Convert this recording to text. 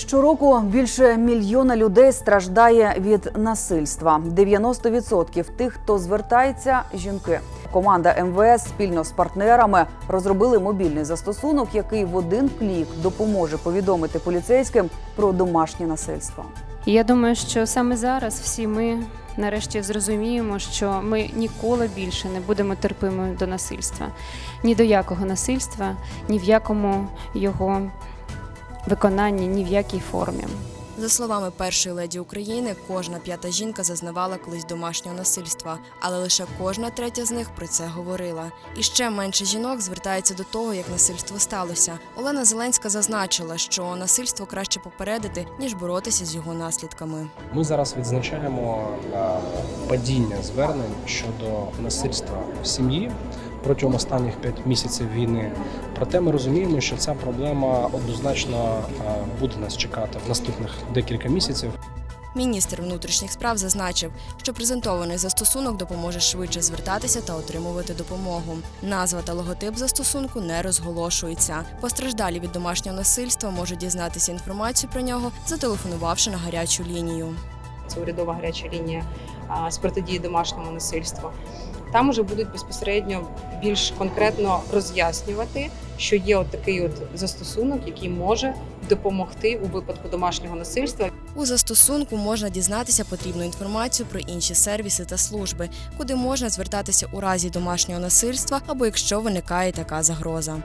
Щороку більше мільйона людей страждає від насильства. 90% тих, хто звертається, жінки. Команда МВС спільно з партнерами розробили мобільний застосунок, який в один клік допоможе повідомити поліцейським про домашнє насильство. Я думаю, що саме зараз всі ми нарешті зрозуміємо, що ми ніколи більше не будемо терпимими до насильства. Ні до якого насильства, ні в якому його виконанні, ні в якій формі. За словами першої леді України, кожна п'ята жінка зазнавала колись домашнього насильства, але лише кожна третя з них про це говорила. І ще менше жінок звертається до того, як насильство сталося. Олена Зеленська зазначила, що насильство краще попередити ніж боротися з його наслідками. Ми зараз відзначаємо е, падіння звернень щодо насильства в сім'ї протягом останніх п'ять місяців війни. Проте ми розуміємо, що ця проблема однозначно е, буде нас чекати в наступних декілька місяців. Міністр внутрішніх справ зазначив, що презентований застосунок допоможе швидше звертатися та отримувати допомогу. Назва та логотип застосунку не розголошуються. Постраждалі від домашнього насильства можуть дізнатися інформацію про нього, зателефонувавши на гарячу лінію. Це урядова гаряча лінія з протидії домашньому насильству. Там уже будуть безпосередньо більш конкретно роз'яснювати, що є от такий от застосунок, який може допомогти у випадку домашнього насильства. У застосунку можна дізнатися потрібну інформацію про інші сервіси та служби, куди можна звертатися у разі домашнього насильства або якщо виникає така загроза.